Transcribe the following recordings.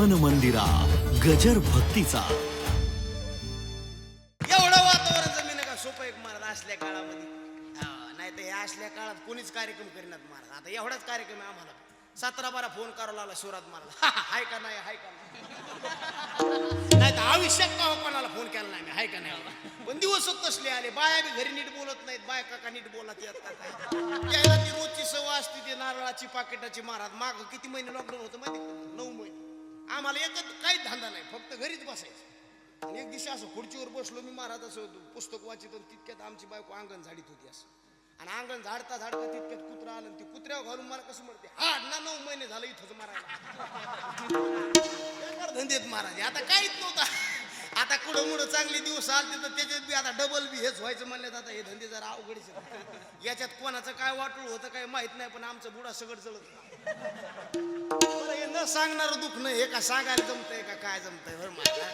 मन मंदिरा गजर भक्तीचा. एवढं वातावरण जमीन का सोपं एक महाराज असल्या काळामध्ये? नाही तर ह्या असल्या काळात कोणीच कार्यक्रम करीनात महाराज. आता एवढाच कार्यक्रम आहे आम्हाला. सतरा बारा फोन करावा लागला शिवराज महाराज. हाय का नाही हाय का नाही? तर आयुष्यात का हो कोणाला फोन केला नाही? मी हाय का नाही? पण दिवसच तसले आले. बाया बी घरी नीट बोलत नाहीत. बाया काका नीट बोलत येत का त्याला ती रोजची सवय असते ती नारळाची पाकिटाची. महाराज माग किती महिने लॉकडाऊन होतं माहिती नऊ महिने. आम्हाला एकच काहीच धंदा नाही फक्त घरीच बसायचं. आणि एक दिवशी असं खुर्चीवर बसलो मी महाराज असं पुस्तक वाचित आणि तितक्यात आमची बायको अंगण झाडीत होती असं. आणि अंगण झाडता झाडता तितक्यात कुत्रा आलं ती कुत्र्यावर घालून मला कसं म्हणते हा ना नऊ महिने झालं इथंच मारायला. धंदेत महाराज आता काहीच नव्हता. आता कुठं मुडं चांगले दिवस आले तर त्याच्यात बी आता डबल बी हेच व्हायचं म्हणल्यात आता हे धंदे जरा अवघडच याच्यात कोणाचं काय वाटूळ होतं काय माहीत नाही पण आमचं बुडा सगळं चलत हे न सांगणार दुःख नाही हे का सांगायला जमतंय का काय जमतंय? बरं माझा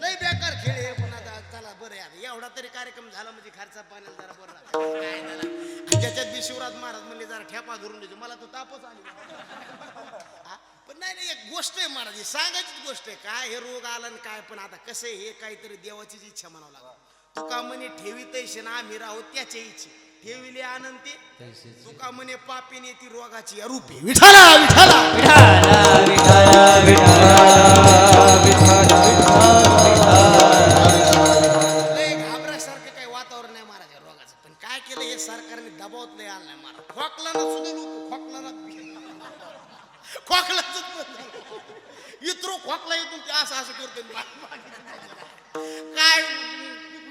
लय बेकार खेळ हे पण आता. चला बरं यार. एवढा तरी कार्यक्रम झाला म्हणजे खर्चा पाण्याला जरा बरं काय झालं ज्याच्यात बी शिवराज महाराज म्हणले जरा ठेपा धरून देतो मला तो तापच आली नाही नाही एक गोष्ट आहे महाराज ही सांगायचीच गोष्ट आहे. काय हे रोग आला आणि काय पण आता कसं आहे हे काहीतरी देवाचीच इच्छा म्हणावं लागलं. तुका म्हणे ठेवी तैसे ना आम्ही राहू त्याच्या इच्छे. ठेविले आनंदी तुका म्हणे पापीने ती रोगाची अरूपे. विठाला विठाला. लय खोकला ते असं असं करतो काय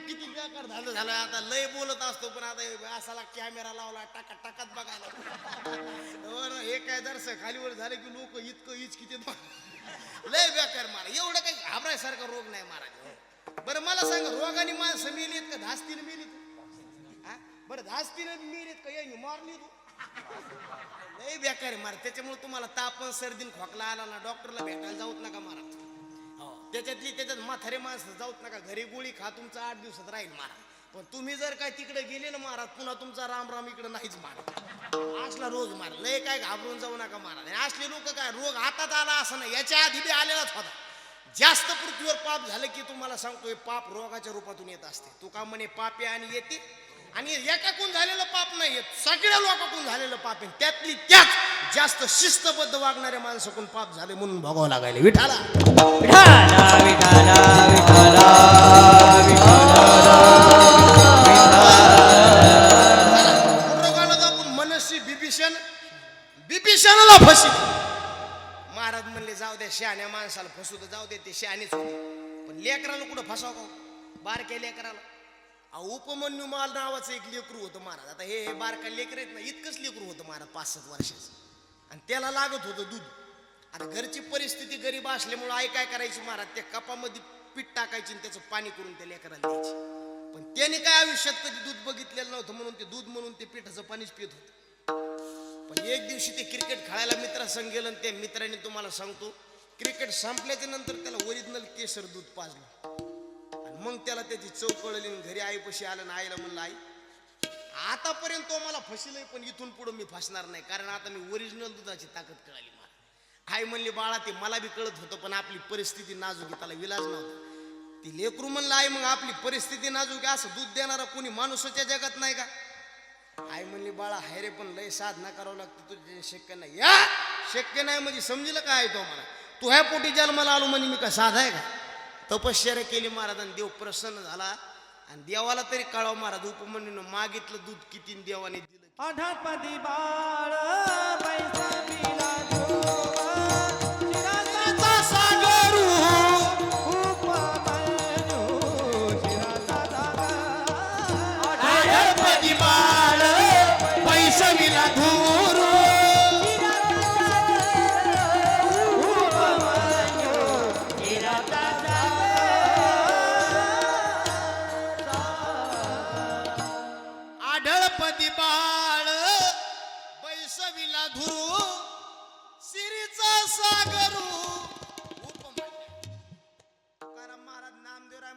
किती बेकार झालं झालं आता लय बोलत असतो पण आता असाला कॅमेरा लावला टाका टाकात बघायला हे काय दर्शक खालीवर झालं की लोक इतकं इच किती लय बेकार मारा. एवढं काही घाबरायसारखा रोग नाही महाराज बरं मला सांग रोगाने माणसं मेलीत का? धास्तीने मेलीत? हा? बरं धास्तीने मेलीत का? यांनी मारली तू. लय बेकार मार. त्याच्यामुळे तुम्हाला तापन सर्दीन खोकला आला ना डॉक्टरला भेटायला जाऊत नका मारा. त्याच्यातली त्याच्यात म्हातारे माणसं जाऊत नका. घरी गोळी खा तुमचा आठ दिवसात राहील मारा. पण तुम्ही जर काय तिकडे गेले ना महाराज पुन्हा तुमचा राम राम इकडे नाहीच मारा. असला रोग मार. लय काय घाबरून जाऊ नका महाराज. आणि असले लोक काय रोग हातात आला असं नाही. याच्या आधी बी आलेलाच होता. जास्त पृथ्वीवर पाप झालं की तुम्हाला सांगतोय पाप रोगाच्या रूपातून येत असते. तू का म्हणे पापे आणि येते आणि एकाकून झालेलं पाप नाही येत सगळ्या लोकांकडून झालेलं पाप आहे. त्यातली त्यात जास्त शिस्तबद्ध वागणाऱ्या माणसाकडून पाप झाले म्हणून भोगावं लागायला. विठाला. विठाला विठाला विठाला रोगाला आपण मनस्वी बिभीषण बिभीषणाला फसी महाराज म्हणले जाऊ द्या शहाण्या माणसाला फसू तर जाऊ दे ते शहाणीच होते पण लेकराला कुठं फसाव बारक्या लेकराला. उपमन्यू माल नावाचं एक लेकरू होतं महाराज. आता हे हे बारका लेकर आहेत ना इतकंच लेकरू होतं महाराज पाच सात वर्षाचं. आणि त्याला लागत होतं दूध. आता घरची परिस्थिती गरीब असल्यामुळं आई काय करायची महाराज त्या कपामध्ये पीठ टाकायची आणि त्याचं पाणी करून त्या लेकराला द्यायची. पण त्याने काय आयुष्यात कधी दूध बघितलेलं नव्हतं म्हणून ते दूध म्हणून ते पिठाचं पाणीच पित होतं. पण एक दिवशी ते क्रिकेट खेळायला मित्रासंग गेलं आणि त्या मित्राने तुम्हाला सांगतो क्रिकेट संपल्याच्या नंतर त्याला ओरिजिनल केसर दूध पाजलं. मग त्याला त्याची चव कळली घरी आईपाशी आलं ना आईला म्हणलं आई आतापर्यंत तो मला फसलंय पण इथून पुढे मी फसणार नाही कारण आता मी ओरिजिनल दुधाची ताकद कळाली मला. आई म्हणली बाळा ते मला बी कळत होतं पण आपली परिस्थिती नाजूक त्याला विलाज नव्हता. ती लेकरू म्हणलं आई मग आपली परिस्थिती नाजूक असं दूध देणारा कोणी माणूसच्या जगात नाही का? आई म्हणली बाळा हाय रे पण लय साधना करावं लागते तुझे शक्य नाही. या शक्य नाही म्हणजे समजलं काय तो मला? तू ह्या पोटी जन्माला आलो म्हणजे मी का साधा आहे का? तपश्चर्या केली महाराज आणि देव प्रसन्न झाला. आणि देवाला तरी कळाव महाराज उपमनीनं मागितलं दूध किती देवाने दिलं बाळ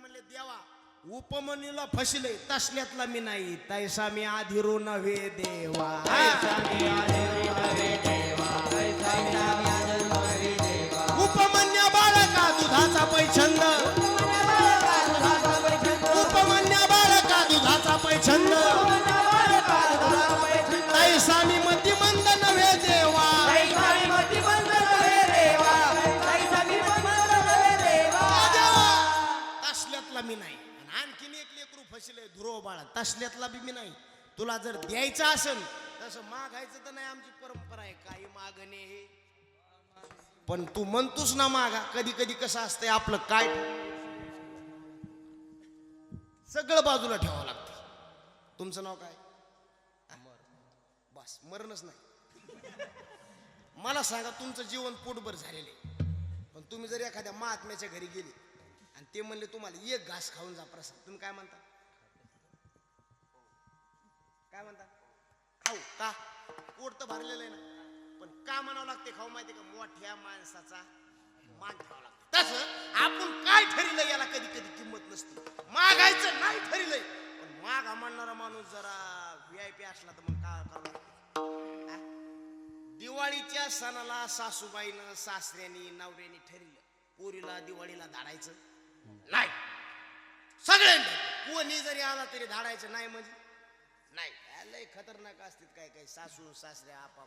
म्हणले देवा उपमनीला फसले तसल्यातला मी नाही तैसा मी आधिरू नव्हे देवा. उपमन्या बाळका दुधाचा पैछंद. उपमन्या बाळका दुधाचा पैछंद. तैसा मी नव्हे देवा बाळ बाळा. तसल्यातला बी मी नाही. तुला जर द्यायचं असेल तसं मागायचं तर नाही आमची परंपरा आहे. काही मागणे हे. पण तू म्हणतोस ना मागा. कधी कधी कसं असतंय आपलं काय? सगळं बाजूला ठेवावं लागतं. तुमचं नाव काय? बस मरणच नाही. मला सांगा तुमचं जीवन पोटभर झालेलं आहे. पण तुम्ही जर एखाद्या महात्म्याच्या घरी गेले आणि ते म्हणले तुम्हाला एक घास खाऊन जा प्रसाद. तुम्ही काय म्हणता? काय म्हणता? खाऊ का? पोट तर भरलेलं आहे ना. पण का म्हणावं लागते खाऊ माहिती का? मोठ्या माणसाचा मान ठेवावा लागतो. तसं आपण काय ठरलं याला कधी कधी किंमत नसते. मागायचं नाही ठरलंय पण मागा मानणारा माणूस जरा व्ही आय पी असला तर मग काय करावं लागतं? दिवाळीच्या सणाला सासूबाईनं सासऱ्यानी नवऱ्यानी ठरलं पोरीला दिवाळीला धाडायचं? नाही. सगळ्यांनी. कोणी जरी आला तरी धाडायचं नाही म्हणजे? नाही. काय लय खतरनाक असतात काय काय सासू सासऱ्या आपा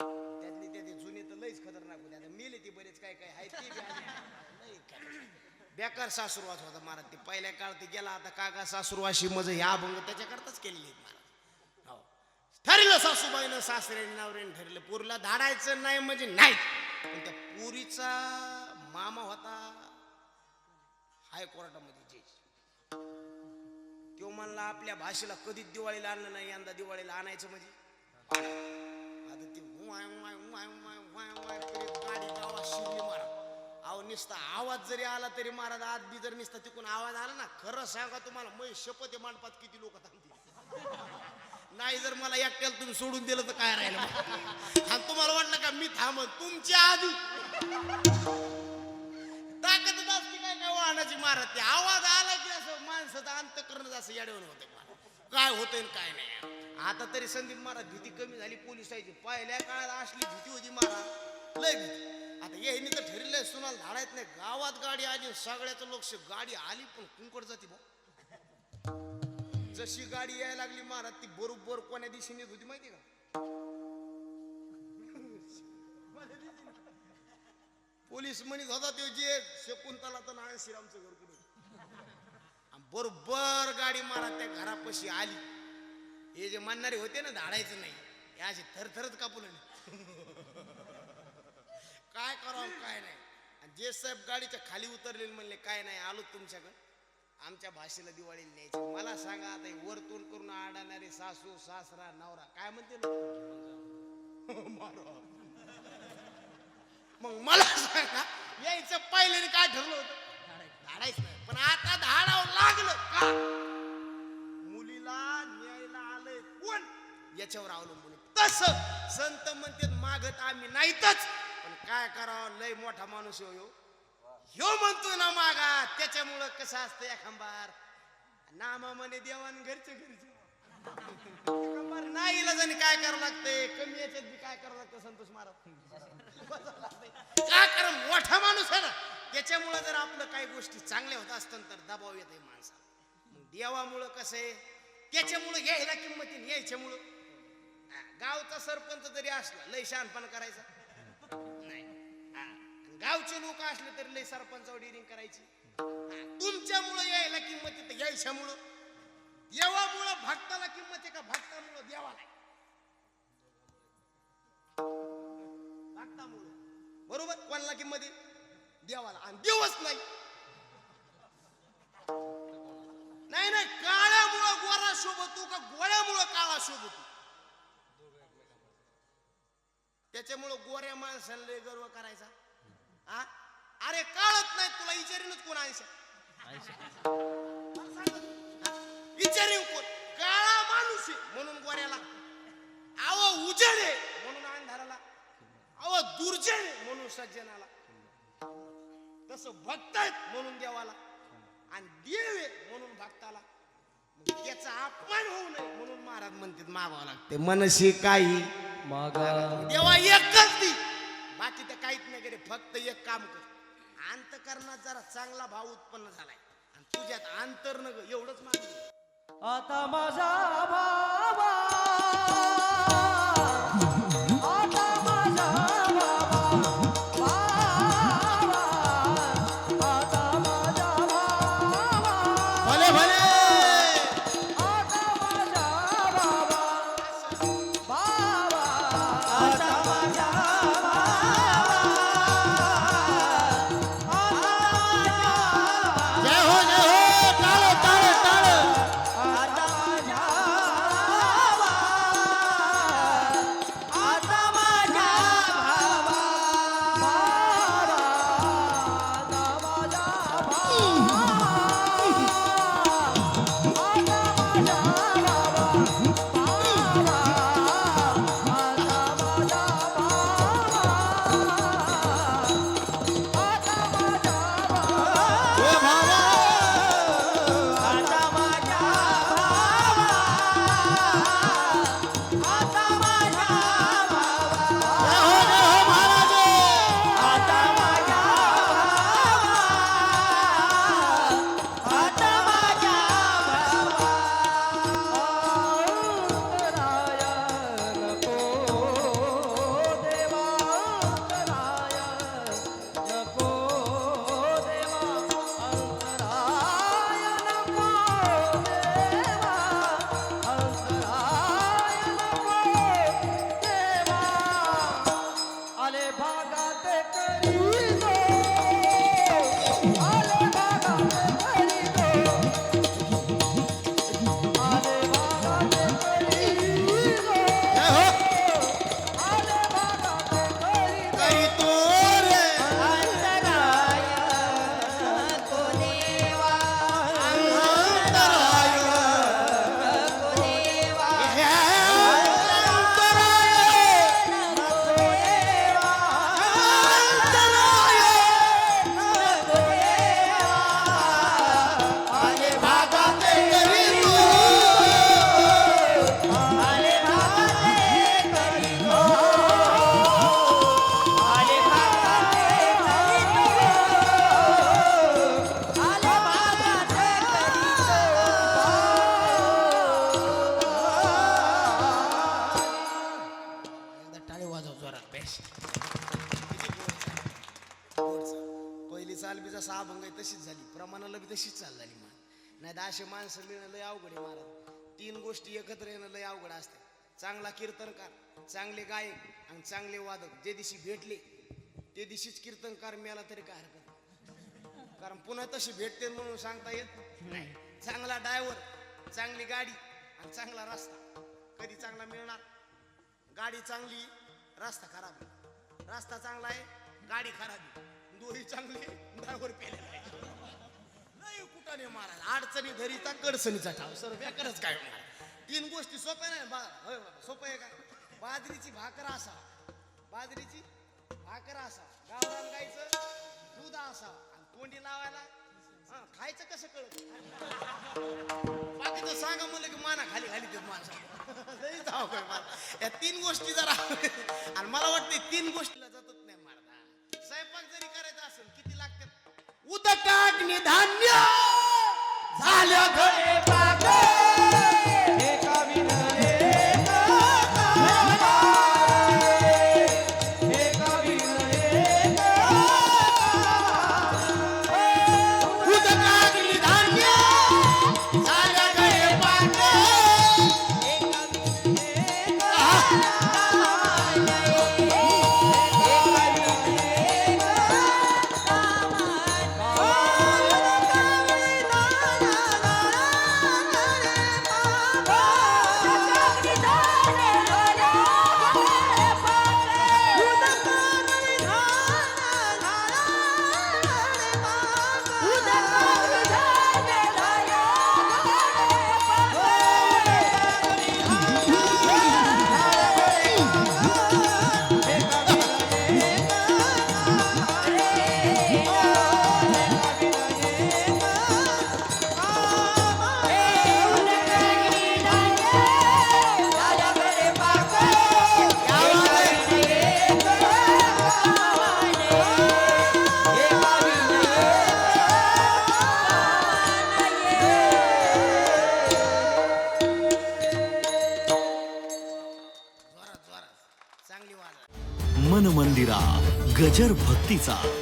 त्यातली त्यातली जुने तर लईच खतरनाक होते. आता मेले ती बरेच काय काय आहेत ती बी बेकार सासुरवास होता महाराज. ते पहिल्या काळात ते गेला आता काका सासुरवाशी मज ह्या अभंग त्याच्याकरताच केलेली आहेत महाराज. हो. ठरलं सासूबाईनं सासऱ्याने नवऱ्याने ठरलं. पोरीला धाडायचं नाही म्हणजे नाही. पण त्या पुरीचा मामा होता हायकोर्टामध्ये. तो म्हणला आपल्या भाषेला कधीच दिवाळीला आणलं नाही यंदा दिवाळीला आणायचं म्हणजे. आता ते वाय वाय वाय वाय वाय वाय करीत गाडी गावात शिरली मारा अहो निसता आवाज जरी आला तरी महाराज आज बी जर निसता तिकून आवाज आला ना खरं सांगा तुम्हाला मै शपथ आहे मांडपात किती लोक थांबतील? नाही जर मला एकट्याला तुम्ही सोडून दिलं तर काय राहिलं आणि तुम्हाला वाटलं का मी थांबत तुमच्या आधी ताकद असते काय काय वाहनाची मारत ते आवाज आला की माणसाचं अंतकरणच असं याडवून होते काय होतंय काय नाही. आता तरी संदीप महाराज भीती कमी झाली पोलिसांची पहिल्या काळात असली भीती होती महाराज. लय भीती. आता येईनी तर ठरलंय सुनाल धाडायत नाही. गावात गाडी आली सगळ्याच लोक गाडी आली पण कुंकड जाती भाऊ जशी गाडी यायला लागली महाराज ती बरोबर कोण्या दिशेने निघ होती माहिती का? पोलीस म्हणत होता ते जे शकुंतला तर नारायण श्रीरामचं घर बरोबर गाडी मारा त्या घरापाशी आली. हे जे म्हणणारे होते ना धाडायचं नाही. हे असे थरथरच कापून काय करावं काय नाही. आणि जे साहेब गाडीच्या खाली उतरले म्हणले काय नाही आलो तुमच्याकडं. आमच्या भाषेला दिवाळीला न्यायची. मला सांगा आता हे वर तोंड करून आडणारे सासू सासरा नवरा काय म्हणते मग मला सांगा यायचं पहिल्याने काय ठरलं होतं? धाडायचं. नाही पण आता धाडावं लागलं. का? मुलीला न्यायला आलंय कोण? याच्यावर अवलंबून तस संत म्हणतात मागत आम्ही नाहीतच. पण काय करावं? लय मोठा माणूस हो. ह्यो म्हणतो ना मागा. त्याच्यामुळं कसं असतं एखांबार नामा म्हणे देवान घरचे घरचे. नाही इलाजाने काय करावं लागतंय? कमी याच्यात बी काय करावं लागतं संतोष महाराज? काय करा मोठा माणूस आहे ना. त्याच्यामुळं जर आपलं काही गोष्टी चांगल्या होत असतात तर दबाव येत आहे माणसाला. मग देवामुळं कसं आहे? त्याच्यामुळं घ्यायला किंमतीन यायच्यामुळं हा, गावचा सरपंच जरी असला लय शहाणपण करायचा. नाही. हा, गावचे लोक असले तरी लय सरपंचावर डिरिंग करायची. तुमच्यामुळं यायला किंमत येते यायच्यामुळं. देवामुळं भक्ताला किंमत आहे का? भक्तामुळं देवा भक्तामुळं. बरोबर? कोणाला किंमत आहे? देवाला. आणि देवच नाही. नाही नाही. काळ्यामुळं गोरा शोभतो का गोळ्यामुळं काळा शोभतो? त्याच्यामुळं गोऱ्या माणसाला लय गर्व करायचा. हा अरे काळत नाही. तुला विचारीनच कोण आयशा आहे म्हणून गोऱ्याला आव उजेड म्हणून अंधाराला अव दुर्जन आहे म्हणून सज्जनाला तसं भक्त आहेत म्हणून देवाला आणि देव आहे म्हणून भक्ताला त्याचा अपमान होऊ नये म्हणून महाराज म्हणतात मागावं लागते मनशी काही मागा देवा एकच दी बाकी तर काहीच नाही करे फक्त एक काम कर. अंतकरणात जरा चांगला भाव उत्पन्न झालाय. आणि तुझ्यात अंतर न ग एवढंच मागणी. आता माझा बाबा. एकत्र येणं लय अवघड असते चांगला कीर्तनकार चांगले गायक आणि चांगले वादक जे दिवशी भेटले ते दिवशीच कीर्तनकार मिळाला तरी काय हरकत नाही. कारण पुन्हा तशी भेटते म्हणून सांगता येत नाही. चांगला ड्रायव्हर चांगली गाडी आणि चांगला रस्ता. कधी चांगला मिळणार? गाडी चांगली रस्ता खराब आहे. रस्ता चांगला आहे गाडी खराब आहे. दोही चांगली ड्रायव्हर पेलेला आहे. नाही कुठाने महाराज अडचणी धरीचा कडचणीचा ठाव. सर व्याकरच काय होणार? तीन गोष्टी सोप्या नाही बा होय बाबा सोपं आहे का? बाजरीची भाकर असा. बाजरीची भाकर असा. गावरान गायचं दूध असा. आणि तोंडी लावायला हा, खायचं कसं कळत बाकीचं सांगा म्हणलं की माना खाली खाली ते माणसा. लई या तीन गोष्टी जरा आणि मला वाटते तीन गोष्टीला जातच नाही मारता. स्वयंपाक जरी करायचा असेल किती लागतात? उदकात धान्य झालं घरे pizza.